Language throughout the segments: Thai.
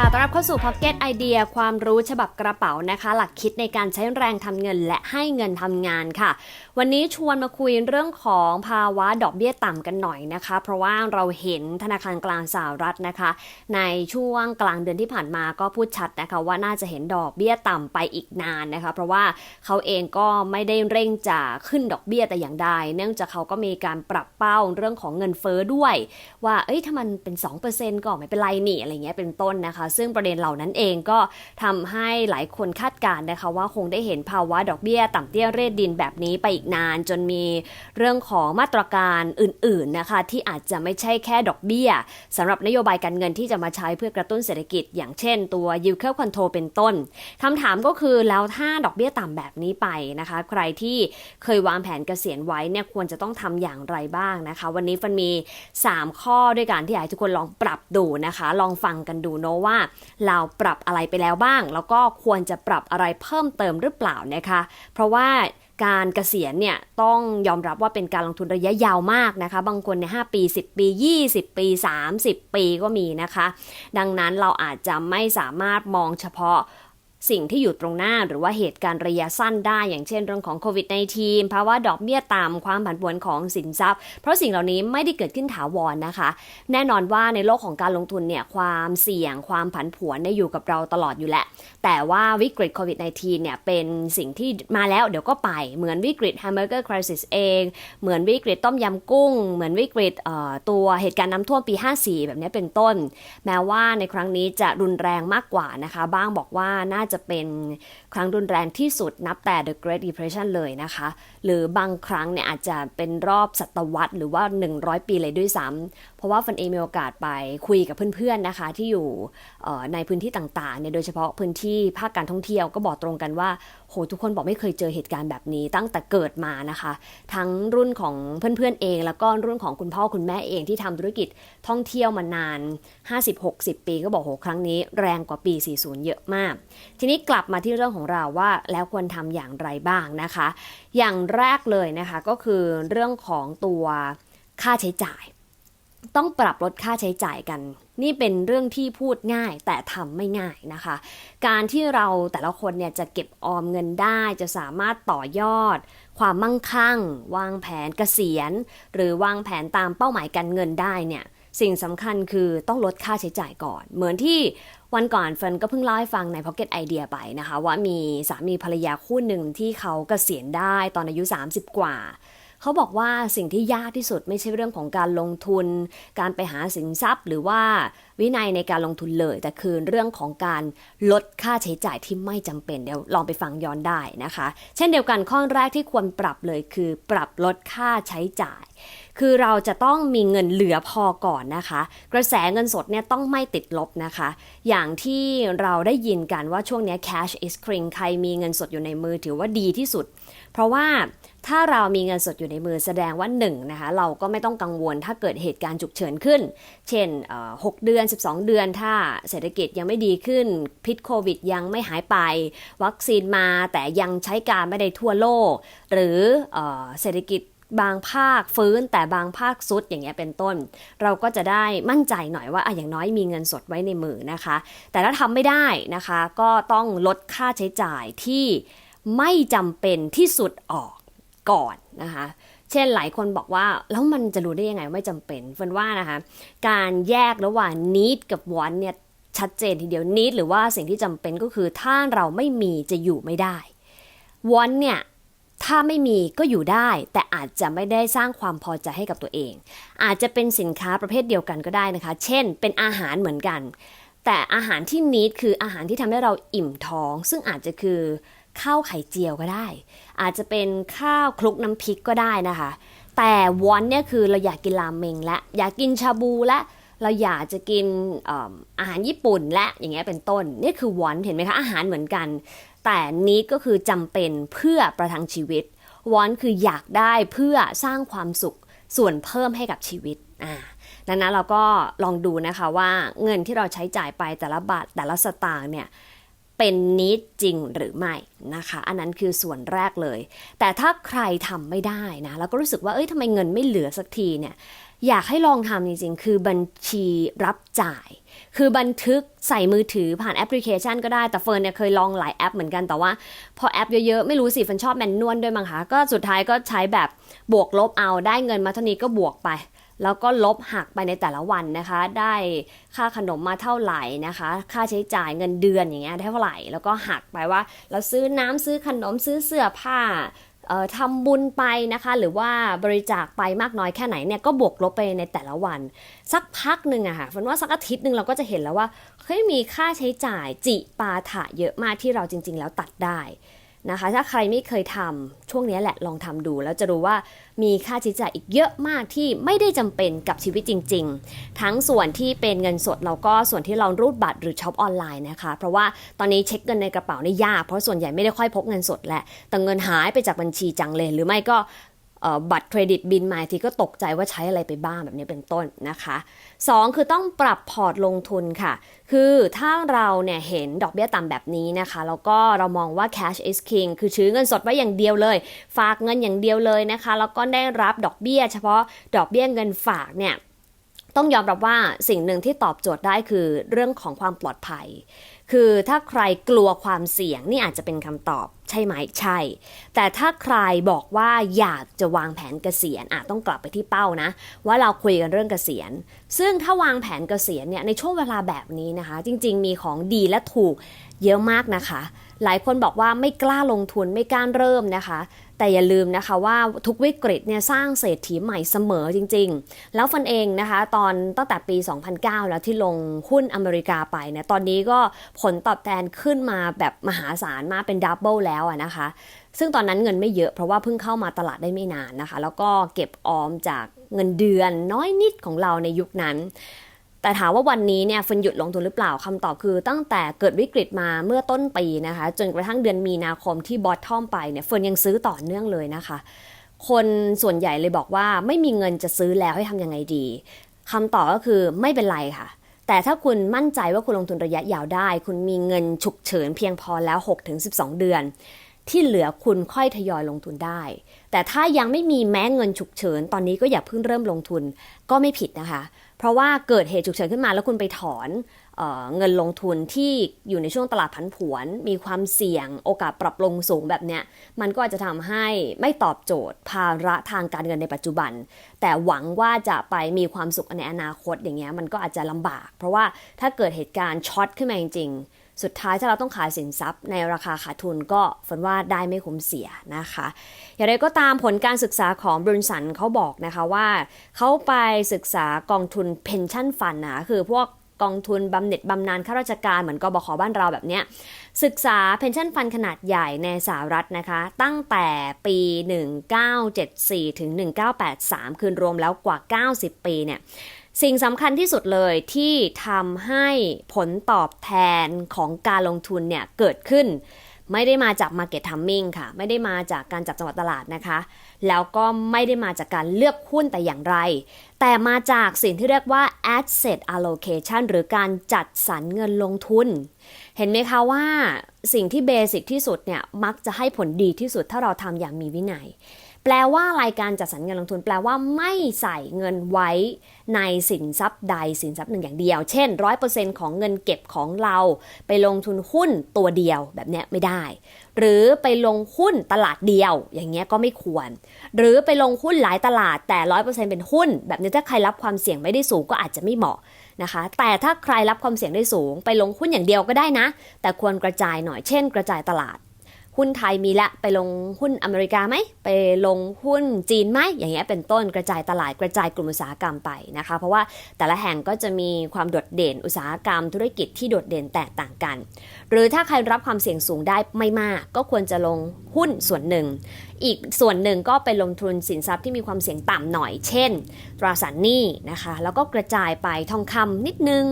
ค่ะ ต้อนรับเข้าสู่ Pocket Idea ความรู้ฉบับกระเป๋านะคะ หลักคิดในการใช้แรงทำเงินและให้เงินทำงานค่ะ วันนี้ชวนมาคุยเรื่องของภาวะดอกเบี้ยต่ำกันหน่อยนะคะ เพราะว่าเราเห็นธนาคารกลางสหรัฐนะคะ ในช่วงกลางเดือนที่ผ่านมาก็พูดชัดนะคะ ว่าน่าจะเห็นดอกเบี้ยต่ำไปอีกนานนะคะ เพราะว่าเขาเองก็ไม่ได้เร่งจะขึ้นดอกเบี้ยแต่อย่างใด เนื่องจากเขาก็มีการปรับเป้าเรื่องของเงินเฟ้อด้วย ว่าเอ้ยถ้ามันเป็น 2%ก็ไม่เป็นไรนี่อะไรเงี้ยเป็นต้นนะคะซึ่งประเด็นเหล่านั้นเองก็ทำให้หลายคนคาดการณ์นะคะว่าคงได้เห็นภาวะดอกเบี้ยต่ำเตี้ยเรดดินแบบนี้ไปอีกนาน จนมีเรื่องของมาตรการอื่น ๆนะคะ ที่อาจจะไม่ใช่แค่ดอกเบี้ยสำหรับนโยบายการเงินที่จะมาใช้เพื่อกระตุ้นเศรษฐกิจ อย่างเช่นตัว yield curve control เป็นต้นคำถามก็คือแล้วถ้าดอกเบี้ยต่ำแบบนี้ไปนะคะ ใครที่เคยวางแผนเกษียณไว้เนี่ยควรจะต้องทำอย่างไรบ้างนะคะ วันนี้ฟันมี 3 ข้อด้วยกันที่อยากให้ทุกคนลองปรับดูนะคะ ลองฟังกันดูเนาะว่าเราปรับอะไรไปแล้วบ้าง แล้วก็ควรจะปรับอะไรเพิ่มเติมหรือเปล่านะคะ เพราะว่าการเกษียณเนี่ยต้องยอมรับว่าเป็นการลงทุนระยะยาวมากนะคะ บางคนใน 5 ปี 10 ปี 20 ปี 30 ปีก็มีนะคะ ดังนั้นเราอาจจะไม่สามารถมองเฉพาะ สิ่งที่อยู่ตรงหน้าหรือว่าเหตุการณ์ระยะสั้นได้อย่างเช่นเรื่องของโควิด -19 ภาวะดอกเบี้ยต่ำความผันผวนของสินทรัพย์ เพราะสิ่งเหล่านี้ไม่ได้เกิดขึ้นถาวรนะคะ แน่นอนว่าในโลกของการลงทุนเนี่ยความเสี่ยงความผันผวนเนี่ยอยู่กับเราตลอดอยู่แหละ แต่ว่าวิกฤตโควิด -19 เนี่ยเป็นสิ่งที่มาแล้วเดี๋ยวก็ไปเหมือนวิกฤต hamburger crisis เอง เหมือนวิกฤตต้มยำกุ้ง เหมือนวิกฤตตัวเหตุการณ์น้ำท่วมปี 54 แบบนี้เป็นต้น แม้ว่าในครั้งนี้จะรุนแรงมากกว่านะคะ บ้างบอกว่าน่าจะเป็นครั้งรุนแรงที่สุดนับแต่ The Great Depression เลยนะคะ หรือบางครั้งเนี่ยอาจจะเป็นรอบศตวรรษหรือว่า 100 ปีเลยด้วยซ้ำเพราะว่าฟันเองมีโอกาสไปคุยกับเพื่อนๆนะคะ ที่อยู่ในพื้นที่ต่างๆเนี่ยโดยเฉพาะพื้นที่ภาคการท่องเที่ยวก็บอกตรงกันว่าโหทุกคนบอกไม่เคยเจอเหตุการณ์แบบนี้ตั้งแต่เกิดมานะคะ ทั้งรุ่นของเพื่อนๆเอง แล้วก็รุ่นของคุณพ่อคุณแม่เองที่ทำธุรกิจท่องเที่ยวมานาน 50-60 ปี ก็บอกโหครั้งนี้แรงกว่าปี 40 เยอะมากทีนี้กลับมาที่เรื่องของเราว่าแล้วควรทำอย่างไรบ้างนะคะ อย่างแรกเลยนะคะก็คือเรื่องของตัวค่าใช้จ่าย ต้องปรับลดค่าใช้จ่ายกัน นี่เป็นเรื่องที่พูดง่ายแต่ทำไม่ง่ายนะคะ การที่เราแต่ละคนเนี่ยจะเก็บออมเงินได้จะสามารถต่อยอด ความมั่งคั่ง วางแผนเกษียณ หรือวางแผนตามเป้าหมายการเงินได้เนี่ยสิ่งสำคัญคือต้องลดค่าใช้จ่ายก่อน เหมือนที่ วันก่อนเฟินก็เพิ่งเล่าให้ฟังใน Pocket Idea ไปนะคะ ว่ามีสามีภรรยาคู่หนึ่งที่เขากเกษียณได้ตอนอายุ 30 กว่า เขาบอกว่าสิ่งที่ยากที่สุดไม่ใช่เรื่องของการลงทุน การไปหาสินทรัพย์ หรือว่าวินัยในการลงทุนเลย แต่คือเรื่องของการลดค่าใช้จ่ายที่ไม่จำเป็นเดี๋ยวลองไปฟังย้อนได้นะคะ เช่นเดียวกันข้อแรกที่ควรปรับเลยคือปรับลดค่าใช้จ่าย คือเราจะต้องมีเงินเหลือพอก่อนนะคะ กระแสเงินสดเนี่ยต้องไม่ติดลบนะคะ อย่างที่เราได้ยินกันว่าช่วงนี้ cash is king ใครมีเงินสดอยู่ในมือถือว่าดีที่สุด เพราะว่า ถ้าเรามีเงินสดอยู่ในมือแสดงว่า1นนะคะเราก็ไม่ต้องกังวลถ้าเกิดเหตุการณ์ฉุกเฉินขึ้น เช่น 6 เดือน 12 เดือน ถ้าเศรษฐกิจยังไม่ดีขึ้น พิษโควิดยังไม่หายไป วัคซีนมาแต่ยังใช้การไม่ได้ทั่วโลก หรือเศรษฐกิจบางภาคฟื้นแต่บางภาคซุดอย่างเงี้ยเป็นต้น เราก็จะได้มั่นใจหน่อยว่าอะอย่างน้อยมีเงินสดไว้ในมือนะคะ แต่ถ้าทำไม่ได้นะคะ ก็ต้องลดค่าใช้จ่ายที่ไม่จำเป็นที่สุดออก ก่อนนะคะ เช่นหลายคนบอกว่า แล้วมันจะรู้ได้ยังไงไม่จำเป็นเฟินว่านะคะ การแยกระหว่าง need กับ want เนี่ยชัดเจนทีเดียว need หรือว่าสิ่งที่จำเป็นก็คือถ้าเราไม่มีจะอยู่ไม่ได้ want เนี่ยถ้าไม่มีก็อยู่ได้ แต่อาจจะไม่ได้สร้างความพอใจให้กับตัวเอง อาจจะเป็นสินค้าประเภทเดียวกันก็ได้นะคะ เช่น เป็นอาหารเหมือนกัน แต่อาหารที่นิดคืออาหารที่ทำให้เราอิ่มท้อง ซึ่งอาจจะคือ ข้าวไข่เจียวก็ได้ อาจจะเป็นข้าวคลุกน้ำพริกก็ได้นะคะ แต่วอนเนี่ยคือเราอยากกินรามเมงและอยากกินชาบูและเราอยากจะกินอาหารญี่ปุ่นและอย่างเงี้ยเป็นต้น นี่คือวอนเห็นไหมคะอาหารเหมือนกัน แต่นี้ก็คือจำเป็นเพื่อประทังชีวิตวอนคืออยากได้เพื่อสร้างความสุขส่วนเพิ่มให้กับชีวิตอ่าดังนั้นเราก็ลองดูนะคะว่าเงินที่เราใช้จ่ายไปแต่ละบาทแต่ละสตางค์เนี่ย เป็นนิดจริงหรือไม่นะคะ อันนั้นคือส่วนแรกเลย แต่ถ้าใครทำไม่ได้นะแล้วก็รู้สึกว่าเอ้ยทำไมเงินไม่เหลือสักทีเนี่ยอยากให้ลองทำจริงๆ คือบัญชีรับจ่าย คือบันทึกใส่มือถือผ่านแอปพลิเคชันก็ได้ แต่เฟิร์นเนี่ยเคยลองหลายแอปเหมือนกัน แต่ว่าพอแอปเยอะๆ ไม่รู้สิเฟิร์นชอบแมนนวลด้วยมั้งคะ ก็สุดท้ายก็ใช้แบบบวกลบเอาได้เงินมาเท่านี้ก็บวกไป แล้วก็ลบหักไปในแต่ละวันนะคะ ได้ค่าขนมมาเท่าไหร่นะคะ ค่าใช้จ่ายเงินเดือนอย่างเงี้ยเท่าไหร่ แล้วก็หักไปว่า เราซื้อน้ำซื้อขนมซื้อเสื้อผ้าทำบุญไปนะคะ หรือว่าบริจาคไปมากน้อยแค่ไหนเนี่ยก็บวกลบไปในแต่ละวัน สักพักหนึ่งอะค่ะฝันว่าสักอาทิตย์หนึ่งเราก็จะเห็นแล้วว่าเฮ้ยมีค่าใช้จ่ายจิปาถะเยอะมากที่เราจริง ๆ แล้วตัดได้ นะคะ ถ้าใครไม่เคยทำช่วงนี้แหละลองทำดู แล้วจะรู้ว่ามีค่าใช้จ่ายอีกเยอะมากที่ไม่ได้จำเป็นกับชีวิตจริง ๆ ทั้งส่วนที่เป็นเงินสดแล้วก็ส่วนที่เรารูดบัตรหรือช็อปออนไลน์นะคะ เพราะว่าตอนนี้เช็คเงินในกระเป๋านี่ยากเพราะส่วนใหญ่ไม่ได้ค่อยพกเงินสดแหละแต่เงินหายไปจากบัญชีจังเลย หรือไม่ก็ บัตรเครดิตบินมาทีก็ตกใจว่าใช้อะไรไปบ้างแบบนี้เป็นต้นนะคะ 2 คือต้องปรับพอร์ตลงทุนค่ะ คือถ้าเราเนี่ยเห็นดอกเบี้ยต่ำแบบนี้นะคะ แล้วก็เรามองว่า cash is king คือชื้อเงินสดไว้อย่างเดียวเลย ฝากเงินอย่างเดียวเลยนะคะ แล้วก็ได้รับดอกเบี้ย เฉพาะดอกเบี้ยเงินฝากเนี่ยต้องยอมรับว่าสิ่งหนึ่งที่ตอบโจทย์ได้คือเรื่องของความปลอดภัย คือถ้าใครกลัวความเสี่ยงนี่อาจจะเป็นคำตอบใช่ไหมใช่ แต่ถ้าใครบอกว่าอยากจะวางแผนเกษียณอาจต้องกลับไปที่เป้านะ ว่าเราคุยกันเรื่องเกษียณ ซึ่งถ้าวางแผนเกษียณเนี่ยในช่วงเวลาแบบนี้นะคะ จริง ๆ มีของดีและถูกเยอะมากนะคะ หลายคนบอกว่าไม่กล้าลงทุนไม่กล้าเริ่มนะคะ แต่อย่าลืมนะคะว่าทุกวิกฤตเนี่ยสร้างเศรษฐีใหม่เสมอจริง ๆ แล้วฟันเองนะคะตอนตั้งแต่ปี 2009 แล้วที่ลงหุ้นอเมริกาไปเนี่ยตอนนี้ก็ผลตอบแทนขึ้นมาแบบมหาศาลมากเป็นดับเบิลแล้วอะนะคะ ซึ่งตอนนั้นเงินไม่เยอะเพราะว่าเพิ่งเข้ามาตลาดได้ไม่นานนะคะ แล้วก็เก็บออมจากเงินเดือนน้อยนิดของเราในยุคนั้น แต่ถามว่าวันนี้เนี่ยฟินหยุดลงทุนหรือเปล่าคำตอบคือ ตั้งแต่เกิดวิกฤตมาเมื่อต้นปีนะคะ จนกระทั่งเดือนมีนาคมที่บอททอมไปเนี่ยเฟินยังซื้อต่อเนื่องเลยนะคะ คนส่วนใหญ่เลยบอกว่าไม่มีเงินจะซื้อแล้วให้ทำยังไงดีคำตอบก็คือไม่เป็นไรค่ะ แต่ถ้าคุณมั่นใจว่าคุณลงทุนระยะยาวได้ คุณมีเงินฉุกเฉินเพียงพอแล้ว 6-12 เดือน ที่เหลือคุณค่อยทยอยลงทุนได้ แต่ถ้ายังไม่มีแม้เงินฉุกเฉิน ตอนนี้ก็อย่าเพิ่งเริ่มลงทุนก็ไม่ผิดนะคะ เพราะว่าเกิดเหตุฉุกเฉินขึ้นมาแล้วคุณไปถอนเออเงินลงทุนที่อยู่ในช่วงตลาดผันผวน มีความเสี่ยงโอกาสปรับลงสูงแบบเนี้ยมันก็อาจจะทำให้ไม่ตอบโจทย์ ภาระทางการเงินในปัจจุบัน แต่หวังว่าจะไปมีความสุขในอนาคตอย่างเงี้ยมันก็อาจจะลำบาก เพราะว่าถ้าเกิดเหตุการณ์ช็อตขึ้นมาจริงๆ สุดท้ายถ้าเราต้องขายสินทรัพย์ในราคาขาดทุนก็ฝันว่าได้ไม่คุ้มเสียนะคะ อย่างไรก็ตามผลการศึกษาของบริษัทเขาบอกนะคะว่าเขาไปศึกษากองทุน pension fund นะคือพวกกองทุนบำเหน็จบำนาญข้าราชการเหมือนกบขบ้านเราแบบเนี้ยศึกษา pension fund ขนาดใหญ่ในสหรัฐนะคะ ตั้งแต่ปี 1974 ถึง 1983 คืนรวมแล้วกว่า 90 ปีเนี่ย สิ่งสำคัญที่สุดเลยที่ทำให้ผลตอบแทนของการลงทุนเนี่ยเกิดขึ้น ไม่ได้มาจาก Market Timing ค่ะ ไม่ได้มาจากการจับจังหวะตลาดนะคะ แล้วก็ไม่ได้มาจากการเลือกหุ้นแต่อย่างไร แต่มาจากสิ่งที่เรียกว่า asset allocation หรือการจัดสรรเงินลงทุน เห็นไหมคะว่าสิ่งที่เบสิกที่สุดเนี่ยมักจะให้ผลดีที่สุดถ้าเราทำอย่างมีวินัย แปลว่ารายการจัดสรรเงินลงทุน แปลว่าไม่ใส่เงินไว้ในสินทรัพย์ใดสินทรัพย์หนึ่งอย่างเดียว เช่น 100%ของเงินเก็บของเราไปลงทุนหุ้นตัวเดียวแบบนี้ไม่ได้ หรือไปลงหุ้นตลาดเดียว อย่างเงี้ยก็ไม่ควร หรือไปลงหุ้นหลายตลาดแต่ 100%เป็นหุ้น แบบนี้ถ้าใครรับความเสี่ยงไม่ได้สูงก็อาจจะไม่เหมาะนะคะ แต่ถ้าใครรับความเสี่ยงได้สูง ไปลงหุ้นอย่างเดียวก็ได้นะ แต่ควรกระจายหน่อยเช่น กระจายตลาด หุ้นไทยมีละไปลงหุ้นอเมริกาไหมไปลงหุ้นจีนไหมอย่างเงี้ยเป็นต้นกระจายตลาดกระจายกลุ่มอุตสาหกรรมไปนะคะ เพราะว่าแต่ละแห่งก็จะมีความโดดเด่นอุตสาหกรรม ธุรกิจที่โดดเด่นแตกต่างกัน หรือถ้าใครรับความเสี่ยงสูงได้ไม่มาก ก็ควรจะลงหุ้นส่วนหนึ่ง อีกส่วนหนึ่งก็ไปลงทุนสินทรัพย์ที่มีความเสี่ยงต่ำหน่อย เช่น ตราสารหนี้นะคะ แล้วก็กระจายไปทองคำนิดนึง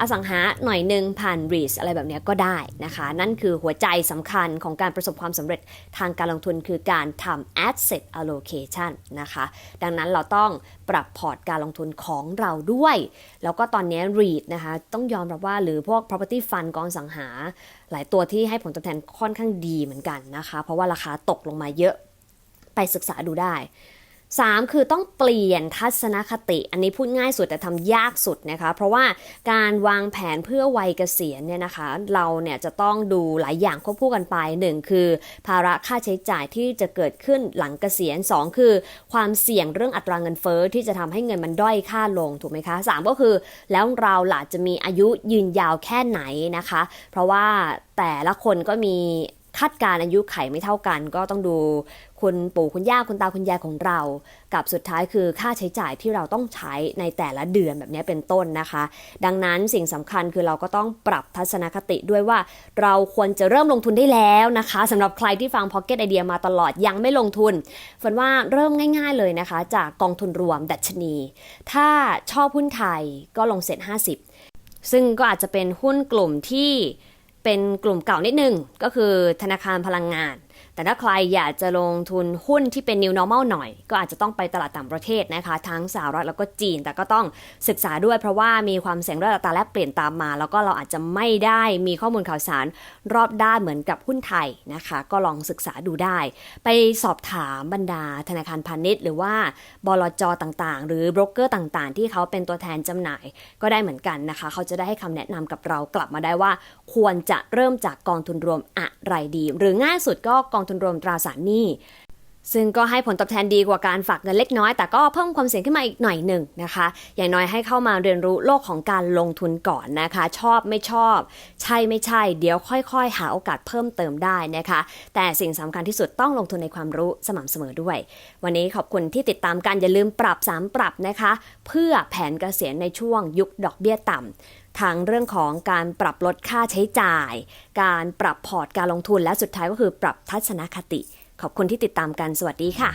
อสังหาหน่อยหนึ่งผ่านรีสอะไรแบบนี้ก็ได้นะคะ นั่นคือหัวใจสำคัญของการประสบสบความสำเร็จทางการลงทุนคือการทำ asset allocation นะคะ ดังนั้นเราต้องปรับพอร์ตการลงทุนของเราด้วย แล้วก็ตอนนี้ REIT นะคะต้องยอมรับว่าหรือพวก property fund กองสังหา หลายตัวที่ให้ผลตอบแทนค่อนข้างดีเหมือนกันนะคะ เพราะว่าราคาตกลงมาเยอะ ไปศึกษาดูได้ 3 คือต้องเปลี่ยนทัศนคติ อันนี้พูดง่ายสุดแต่ทำยากสุดนะคะ เพราะว่าการวางแผนเพื่อวัยเกษียณเนี่ยนะคะ เราเนี่ยจะต้องดูหลายอย่างควบคู่กันไป 1 คือ ภาระค่าใช้จ่ายที่จะเกิดขึ้นหลังเกษียณ 2 คือ ความเสี่ยงเรื่องอัตราเงินเฟ้อที่จะทำให้เงินมันด้อยค่าลงถูกไหมคะ 3 ก็คือ แล้วเราหล่ะจะมีอายุยืนยาวแค่ไหนนะคะ เพราะว่าแต่ละคนก็มี คาดการอายุไขไม่เท่ากัน ก็ต้องดูคุณปู่คุณย่าคุณตาคุณยายของเรา กับสุดท้ายคือค่าใช้จ่ายที่เราต้องใช้ในแต่ละเดือนแบบนี้เป็นต้นนะคะ ดังนั้นสิ่งสำคัญคือเราก็ต้องปรับทัศนคติด้วยว่า เราควรจะเริ่มลงทุนได้แล้วนะคะสำหรับใครที่ฟัง Pocket Idea มาตลอดยังไม่ลงทุนฝันว่าเริ่มง่าย ๆเลยนะคะ จากกองทุนรวมดัชนี ถ้าชอบหุ้นไทยก็ลงเซ็น50 ซึ่งก็อาจจะเป็นหุ้นกลุ่มที่ เป็นกลุ่มเก่านิดนึง ก็คือธนาคารพลังงาน แต่ถ้าใครอยากจะลงทุนหุ้นที่เป็น new normal หน่อย ก็อาจจะต้องไปตลาดต่างประเทศนะคะ ทั้งสหรัฐแล้วก็จีน แต่ก็ต้องศึกษาด้วยเพราะว่ามีความเสี่ยงเรื่องอัตราแลกเปลี่ยนตามมา แล้วก็เราอาจจะไม่ได้มีข้อมูลข่าวสารรอบด้านเหมือนกับหุ้นไทยนะคะ ก็ลองศึกษาดูได้ ไปสอบถามบรรดาธนาคารพาณิชย์ หรือว่าบลจต่างๆ หรือโบรกเกอร์ต่างๆ ที่เขาเป็นตัวแทนจำหน่ายก็ได้เหมือนกันนะคะ เขาจะได้ให้คำแนะนำกับเรากลับมาได้ว่า ควรจะเริ่มจากกองทุนรวมอะไรดี หรือง่ายสุดก็กองทุนรวมตราสารหนี้ ซึ่งก็ให้ผลตอบแทนดีกว่าการฝากเงินเล็กน้อย แต่ก็เพิ่มความเสี่ยงขึ้นมาอีกหน่อยหนึ่งนะคะ อย่างน้อยให้เข้ามาเรียนรู้โลกของการลงทุนก่อนนะคะ ชอบไม่ชอบ ใช่ไม่ใช่ เดี๋ยวค่อยๆ หาโอกาสเพิ่มเติมได้นะคะ แต่สิ่งสำคัญที่สุดต้องลงทุนในความรู้สม่ำเสมอด้วย วันนี้ขอบคุณที่ติดตามกันอย่าลืมปรับ 3 ปรับนะคะ เพื่อแผนเกษียณในช่วงยุคดอกเบี้ยต่ำทั้งเรื่องของการปรับลดค่าใช้จ่าย การปรับพอร์ตการลงทุนและสุดท้ายก็คือปรับทัศนคติ ขอบคุณที่ติดตามกันสวัสดีค่ะ